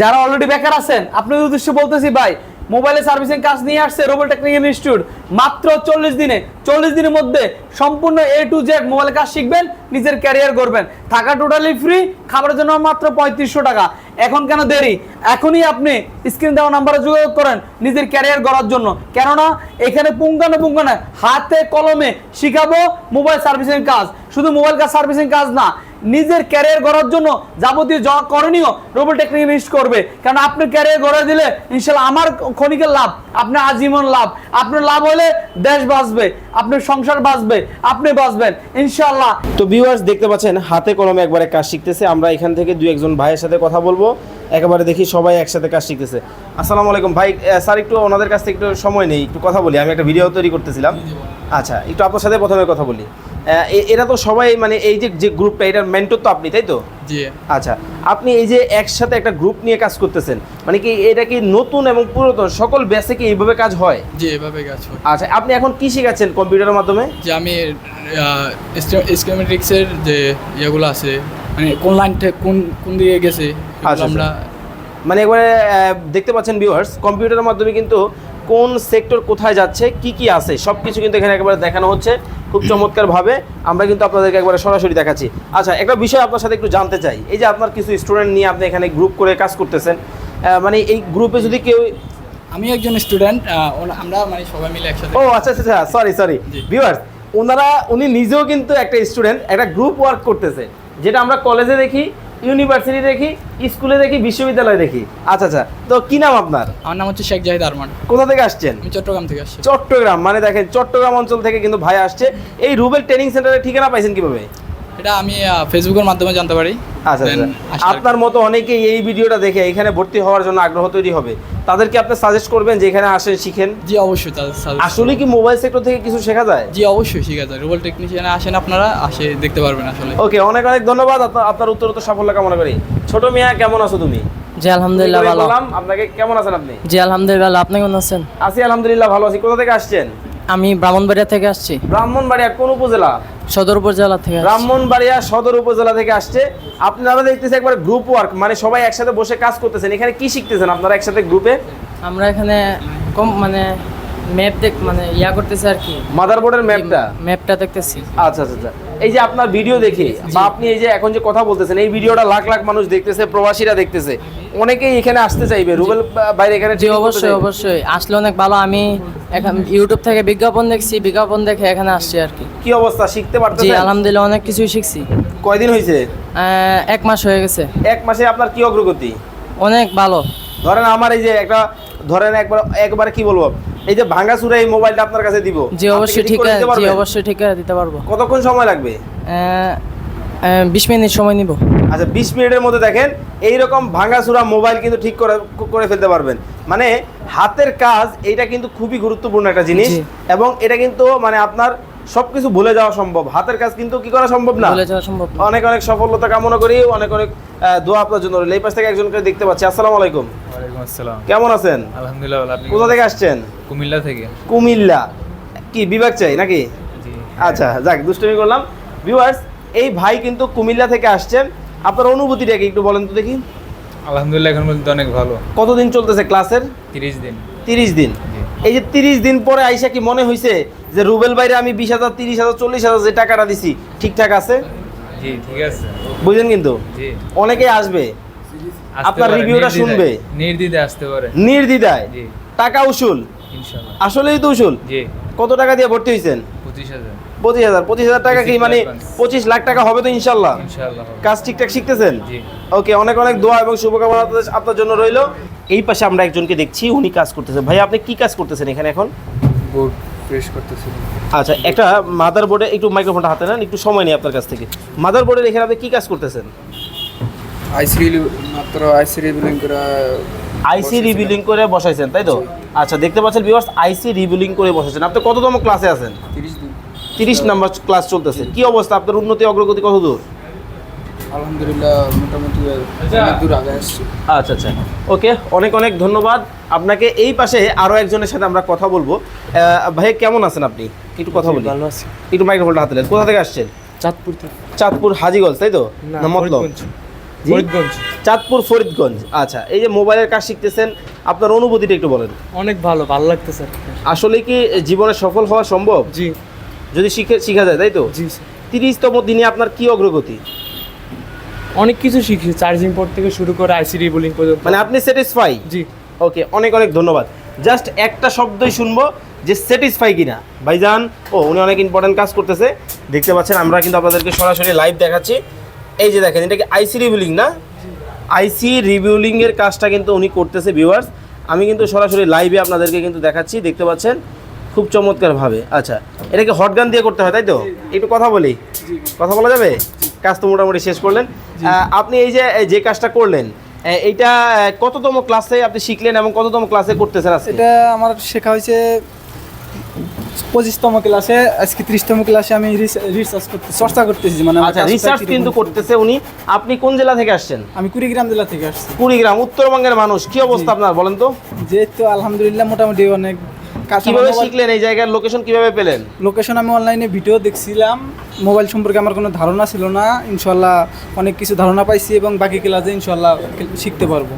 যারা অলরেডি বেকার আছেন, আপনাদের উদ্দেশ্যে বলতেছি ভাই মোবাইলে সার্ভিসিং কাজ নিয়ে আসছে রোবট টেকনিক্যাল ইনস্টিটিউট মাত্র চল্লিশ দিনে, চল্লিশ দিনের মধ্যে সম্পূর্ণ এ টু জেড মোবাইল কাজ শিখবেন, নিজের ক্যারিয়ার করবেন থাকা টোটালি ফ্রি খাবারের জন্য মাত্র পঁয়ত্রিশশো টাকা। এখন কেন দেরি? এখনই আপনি স্ক্রিন দেওয়া নাম্বারে যোগাযোগ করেন নিজের ক্যারিয়ার গড়ার জন্য। কেননা, এখানে পুঙ্খানো পুঙ্খানো হাতে কলমে শিখাবো মোবাইল সার্ভিসিং কাজ। শুধু মোবাইল কাজ সার্ভিসিং কাজ না নিজের ক্যারিয়ার গড়ার জন্য যাবতীয় যা করণীয় রোবট টেকনিক করবে। কারণ আপনি ক্যারিয়ার গড়ে দিলে ইনশাল্লাহ আমার ক্ষণিকের লাভ, আপনার আজীবন লাভ। আপনার লাভ হলে দেশ বাঁচবে, আপনার সংসার বাঁচবে, আপনি বাঁচবেন, ইনশাল্লাহ। তো ভিউয়ার্স দেখতে পাচ্ছেন, হাতে কলমে একবারে কাজ শিখতেছে। আমরা এখান থেকে দুই একজন ভাইয়ের সাথে কথা বলব। একেবারে দেখি সবাই একসাথে কাজ শিখতেছে। আসসালামু আলাইকুম। ভাই স্যার, একটু ওনাদের কাছ থেকে একটু সময় নেই, একটু কথা বলি। আমি একটা ভিডিও তৈরি করতেছিলাম। আচ্ছা একটু আপনার সাথে প্রথমে কথা বলি। এরা তো সবাই মানে এই যে যে গ্রুপটা এটার মেন্টর তো আপনি তাই তো? জি। আচ্ছা আপনি এই যে একসাথে একটা গ্রুপ নিয়ে কাজ করতেছেন মানে কি এটা কি নতুন এবং পুরাতন? সকল বেসে কি এইভাবে কাজ হয়? জি এভাবে কাজ হয়। আচ্ছা আপনি এখন কি শেখাচ্ছেন কম্পিউটারের মাধ্যমে? যে আমি স্কিমেটিক্সের যে ইয়েগুলো আছে মানে কোন লাইন থেকে কোন কোন দিকে গেছে আচ্ছা, আমরা মানে একবারে দেখতে পাচ্ছেন ভিউয়ার্স কম্পিউটারের মাধ্যমে কিন্তু কোন সেক্টর কোথায় যাচ্ছে কি কি আছে সব কিছু কিন্তু এখানে একেবারে দেখানো হচ্ছে। খুব চমৎকারভাবে আমরা কিন্তু আপনাদেরকে একবারে সরাসরি দেখাচ্ছি। আচ্ছা একটা বিষয় আপনার সাথে একটু জানতে চাই। এই যে আপনার কিছু স্টুডেন্ট নিয়ে আপনি এখানে গ্রুপ করে কাজ করতেছেন মানে এই গ্রুপে যদি কেউ আমি একজন স্টুডেন্ট আমরা মানে সবাই মিলে একসাথে ও আচ্ছা আচ্ছা সরি সরি। ভিউয়ার্স ওনারা উনি নিজেও কিন্তু একটা স্টুডেন্ট একটা গ্রুপ ওয়ার্ক করতেছে। যেটা আমরা কলেজে দেখি ইউনিভার্সিটি দেখি স্কুলে দেখি বিশ্ববিদ্যালয়ে দেখি। আচ্ছা আচ্ছা তো কি নাম আপনার? আমার নাম হচ্ছে শেখ জাহিদ আরমান। কোথা থেকে আসছেন? আমি চট্টগ্রাম থেকে আসছি। চট্টগ্রাম মানে দেখেন চট্টগ্রাম অঞ্চল থেকে কিন্তু ভাই আসছে। এই রুবেল ট্রেনিং সেন্টারে ঠিকানা পাইছেন কীভাবে? এটা আমি ফেসবুকের মাধ্যমে জানতে পারি। আচ্ছা আচ্ছা। আপনার মতো অনেকেই এই ভিডিওটা দেখে এখানে ভর্তি হওয়ার জন্য আগ্রহ তৈরি হবে। তাদেরকে আপনি সাজেস্ট করবেন যে এখানে আসেন শিখেন? জি অবশ্যই আসলে কি মোবাইল সেক্টর থেকে কিছু শেখা যায়? জি অবশ্যই ঠিক আছে রোবল টেকনিশিয়ানে আসেন আপনারা আসে দেখতে পারবেন আসলে। ওকে অনেক অনেক ধন্যবাদ আপনার আপনার উত্তর তো সাফল্য কামনা করি। ছোট মিয়া কেমন আছো তুমি? জি আলহামদুলিল্লাহ ভালো। আপনাকে কেমন আছেন আপনি? জি আলহামদুলিল্লাহ আপনি কেমন আছেন? আছি আলহামদুলিল্লাহ ভালো আছি। কোথা থেকে আসছেন? আমি ব্রাহ্মণবাড়িয়া থেকে আসছি। ব্রাহ্মণবাড়িয়া কোন উপজেলা? সদর উপজেলা থেকে ব্রাহ্মণবাড়িয়া সদর উপজেলা থেকে আসছে। আপনারা দেখতেছেন একবার গ্রুপ ওয়ার্ক মানে সবাই একসাথে বসে কাজ করতেছেন। এখানে কি শিখতেছেন আপনারা একসাথে গ্রুপে আমরা এখানে কম মানে ম্যাপ দেখ মানে ইয়া করতেছি আর কি। মাদারবোর্ডের ম্যাপটা ম্যাপটা দেখতেছি। আচ্ছা আচ্ছা আচ্ছা। এই যে আপনার ভিডিও দেখে বা আপনি এই যে এখন যে কথা বলতেছেন এই ভিডিওটা লাখ লাখ মানুষ দেখতেছে প্রবাসীরা দেখতেছে। অনেকেই এখানে আসতে চাইবে। রুবেল বাইরে এখানে জি অবশ্যই অবশ্যই। আসলে অনেক ভালো। আমি এখন ইউটিউব থেকে বিজ্ঞাপন দেখছি বিজ্ঞাপন দেখে এখানে আসছি আর কি। কি অবস্থা? শিখতে জি আলহামদুলিল্লাহ অনেক কিছুই শিখছি। কয়দিন হয়েছে? এক মাস হয়ে গেছে। এক মাসে আপনার কি অগ্রগতি? অনেক ভালো। ধরেন আমার এই যে একটা ধরেন একবার একবার কি বলব? এই যে ভাঙা চুরা এই মোবাইলটা আপনার কাছে দিব। জি অবশ্যই ঠিক আছে জি অবশ্যই ঠিক আছে দিতে পারব। কতক্ষণ সময় লাগবে? বিশ মিনিট সময় নিব। আচ্ছা বিশ মিনিটের মধ্যে দেখেন এইরকম ভাঙাচুরা মোবাইল কিন্তু ঠিক করে করে ফেলতে পারবেন। মানে হাতের কাজ এটা কিন্তু খুবই গুরুত্বপূর্ণ একটা জিনিস এবং এটা কিন্তু মানে আপনার সবকিছু ভুলে যাওয়া সম্ভব। হাতের কাজ কিন্তু কি করা সম্ভব না? বলে যাওয়া সম্ভব না। অনেক অনেক সফলতা কামনা করি অনেক অনেক দোয়া আপনার জন্য রইল। এই পাশ থেকে একজনকে দেখতে পাচ্ছি। আসসালামু আলাইকুম। ওয়ালাইকুম আসসালাম। কেমন আছেন? আলহামদুলিল্লাহ আপনি কোথা থেকে আসছেন? কুমিল্লা থেকে। কুমিল্লা। কি বিভাগ চাই নাকি? আচ্ছা যাক দুষ্টুমি করলাম। ভিউয়ার্স এই ভাই কিন্তু কুমিল্লা থেকে আসছেন। আপনার অনুভূতিটা কি একটু বলেন তো দেখি। আলহামদুলিল্লাহ এখন পর্যন্ত অনেক ভালো। কতদিন চলতেছে ক্লাসের? তিরিশ দিন। তিরিশ দিন। এই যে তিরিশ দিন পরে আইসা কি মনে হয়েছে যে রুবেল বাইরে আমি বিশ হাজার তিরিশ হাজার চল্লিশ হাজার যে টাকাটা দিছি ঠিকঠাক আছে? জি ঠিক আছে। বুঝলেন কিন্তু। অনেকেই আসবে। আপনার রিভিউটা শুনবে। নির্দ্বিধায় আসতে পারে। নির্দ্বিধায়। টাকা উসুল। আসলেই তো উসুল? কত টাকা দিয়ে ভর্তি হয়েছেন পঁচিশ হাজার। পঁচিশ হাজার টাকা কি মানে পঁচিশ লাখ টাকা হবে তো ইনশাল্লাহ কাজ ঠিকঠাক শিখতেছেন? ওকে অনেক অনেক দোয়া এবং শুভকামনা আপনার জন্য রইল। এই পাশে আমরা একজনকে দেখছি উনি কাজ করতেছেন ভাই আপনি কি কাজ করতেছেন এখানে এখন? বোর্ড আচ্ছা একটা মাদার বোর্ডে একটু মাইক্রোফোনটা হাতে নেন একটু সময় নেই আপনার কাছ থেকে। মাদার বোর্ডের এখানে আপনি কি কাজ করতেছেন? আইসি মাত্র আইসি রিবিলিং করে আইসি রিবিলিং করে বসাইছেন তাই তো? আচ্ছা দেখতে পাচ্ছেন ভিউয়ার্স আইসি রিবিলিং করে বসাইছেন। আপনি কততম ক্লাসে আছেন? নাম্বার ক্লাস চলতেছে। কি অবস্থা? আপনার উন্নতি অগ্রগতি কত দূর? আলহামদুলিল্লাহ মোটামুটি অনেক দূর আগে আসছি। আচ্ছা আচ্ছা। ওকে অনেক অনেক ধন্যবাদ। আপনাকে এই পাশে আরও একজনের সাথে আমরা কথা বলব। ভাই কেমন আছেন আপনি? একটু কথা বলি। ভালো আছি। একটু মাইক্রোফোনটা হাতে নেন কোথা থেকে আসছেন? চাঁদপুর থেকে। চাঁদপুর হাজিগঞ্জ তাই তো? না মতলব? ফরিদগঞ্জ? চাঁদপুর ফরিদগঞ্জ। আচ্ছা এই যে মোবাইলের কাজ শিখতেছেন আপনার অনুভূতিটা একটু বলেন। অনেক ভালো ভালো লাগতেছে আসলে কি জীবনে সফল হওয়া সম্ভব? জি। যদি শিখে শিখা যায় তাই তো? জি। স্যার তিরিশতম দিনে আপনার কি অগ্রগতি? অনেক কিছু শিখছি চার্জিং পোর্ট থেকে শুরু করে আইসি রিবুলিং পর্যন্ত। মানে আপনি স্যাটিসফাই জি। ওকে অনেক অনেক ধন্যবাদ। জাস্ট একটা শব্দই শুনব যে স্যাটিসফাই কিনা। ভাইজান ও উনি অনেক ইম্পর্টেন্ট কাজ করতেছে। দেখতে পাচ্ছেন আমরা কিন্তু আপনাদেরকে সরাসরি লাইভ দেখাচ্ছি। এই যে দেখেন এটা কি আইসি রিভিউলিং না? আইসি রিভিউলিং এর কাজটা কিন্তু উনি করতেছে ভিউয়ার্স আমি কিন্তু সরাসরি লাইভে আপনাদেরকে কিন্তু দেখাচ্ছি দেখতে পাচ্ছেন? খুব চমৎকারভাবে। আচ্ছা এটাকে হটগান দিয়ে করতে হয় তাই তো? একটু কথা বলি। কথা বলা যাবে? কাজ তো মোটামুটি শেষ করলেন। আপনি এই যে যে কাজটা করলেন এইটা কততম ক্লাসে আপনি শিখলেন এবং কততম ক্লাসে করতেছেন এটা আমার শেখা হয়েছে পঁচিশতম ক্লাসে আজকে ত্রিশতম ক্লাসে আমি রিসার্চ করতে চর্চা করতেছি মানে আচ্ছা রিসার্চ কিন্তু করতেছে। উনি। আপনি কোন জেলা থেকে আসছেন? আমি কুড়িগ্রাম জেলা থেকে আসছি। কুড়িগ্রাম উত্তরবঙ্গের মানুষ। কি অবস্থা আপনার বলেন তো? যেহেতু আলহামদুলিল্লাহ মোটামুটি অনেক কীভাবে শিখলেন এই জায়গার লোকেশন কীভাবে পেলেন? লোকেশন আমি অনলাইনে ভিডিও দেখছিলাম। মোবাইল সম্পর্কে আমার কোনো ধারণা ছিল না। ইনশাল্লাহ অনেক কিছু ধারণা পাইছি এবং বাকি ক্লাসে ইনশাল্লাহ শিখতে পারব।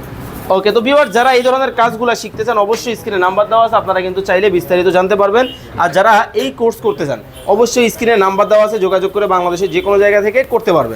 ওকে তো ভিওয়ার যারা এই ধরনের কাজগুলো শিখতে চান, অবশ্যই স্ক্রিনে নাম্বার দেওয়া আছে, আপনারা কিন্তু চাইলে বিস্তারিত জানতে পারবেন। আর যারা এই কোর্স করতে চান, অবশ্যই স্ক্রিনে নাম্বার দেওয়া আছে, যোগাযোগ করে বাংলাদেশের যে কোনো জায়গা থেকে করতে পারবেন।